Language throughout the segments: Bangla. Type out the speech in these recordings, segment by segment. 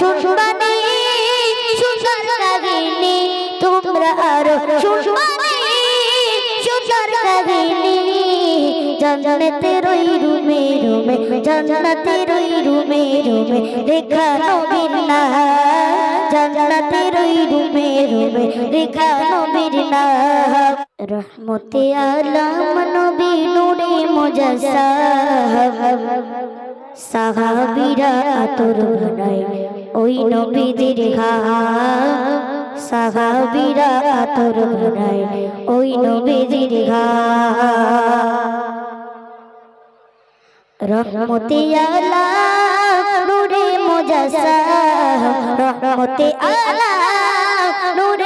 শুনবানি সুন্দর কাহিনী তোমরা আরও শুনবানি সুন্দর কাহিনী জান্নাতের ওই রুমে রুমে জান্নাতের ওই রুমে রুমে লেখা নবীর নাম। জান্নাতের ওই রুমে রুমে লেখা নবীর নাম। রহমতে আলম নবী নূরে মুজাসসাম সাহাবীরা আতর বানায় ওই নবীদের ঘাম সাহাবীরা আতর বানায় ওই নবীদের ঘাম রহমতে আলা নূরে মুজাসসাম রহমতে আলা নূরে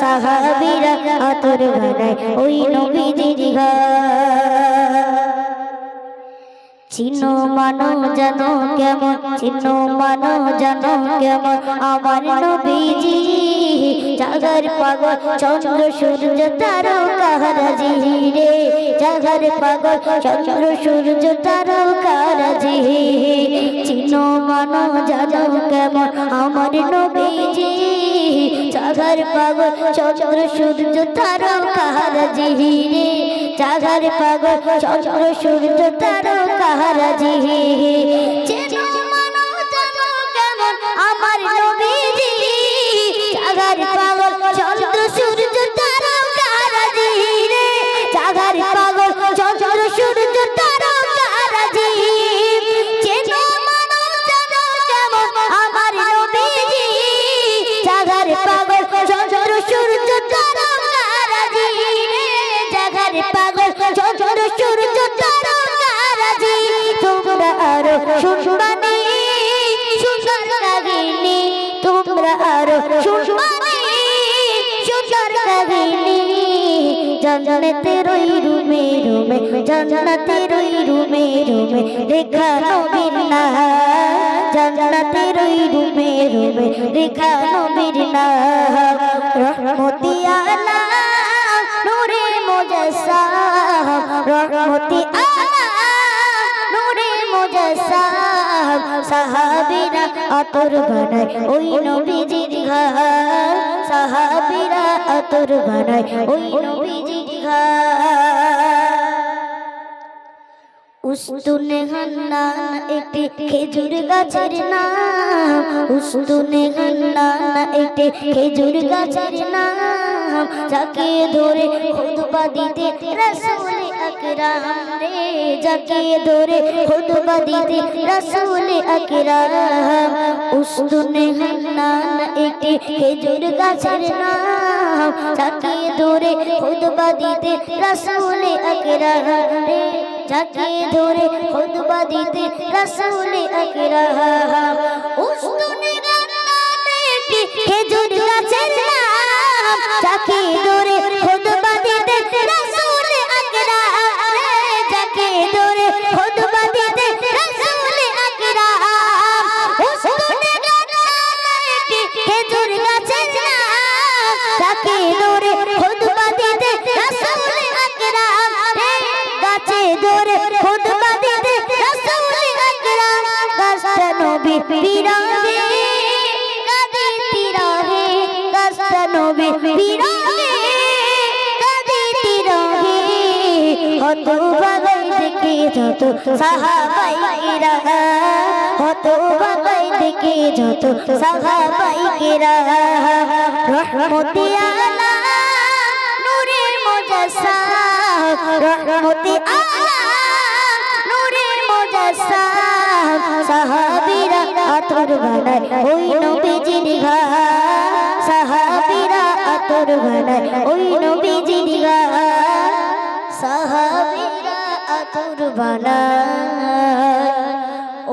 সাহাবীরা আতর বানায় ওই নবীজির ঘাম চিনো মানো জানো কেমন চিনো মানো জানো কেমন, আমার নবীজি জাগার পাগল, চন্দ্র সূর্য তারকারাজি রে। জাগার পাগল, চন্দ্র সূর্য তারকারাজি চিনো মানো জানো কেমন, আমার নবীজি জাগার পাগল চন্দ্র সূর্য তারকারাজি রে। জাগার পাগল চন্দ্র সূর্য চেনো জাগার পাগল চন্দ্র সূর্য তারকারাজি তোমরা আরও শুনবানি সুন্দর কাহিনী। তোমরা আরও শুনবানি সুন্দর কাহিনী। জান্নাতের ওই রুমে রুমে জান্নাতের ওই রুমে রুমে লেখা নবীর নাম জান্নাতের ওই রুমে রুমে লেখা নবীর নাম রহমতি আলা মুজাসসাম রহমতি নূরে মুজাসসাম সাহাবীরা আতর বানায়, ওই নবীজির ঘর, সাহাবীরা আতর বানায়, ওই নবীজির ঘর। উস্তুনে হান্নান একটি খেজুর গাছের নাম, উস্তুনে হান্নান একটি খেজুর গাছের নাম। যাকে ধরে খুতবা দিতে রাসূল আকরাম রে যাকে ধরে খুতবা দিতে রাসূল আকরাম উস্তুনে হান্নান একটি খেজুর গাছের নাম যাকে ধরে খুতবা দিতে রাসূল আকরাম রে যাকে ধরে খুতবা দিতে রাসূল আকরাম নাম যত সাহাবাইরা হত বাগাই দেখে যত সাহাবাইরা রহমতি আলা নূরে মুজাসসাম রহমতি আলা নূরে মুজাসসাম সাহাবীরা আতর বানায়, ওই নবীজির ঘর সাহাবীরা আতর বানায় আতর বানায়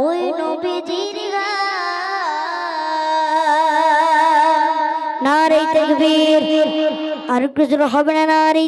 ওই নবীজির নারে তকবীর আর কিছু হবে না নারী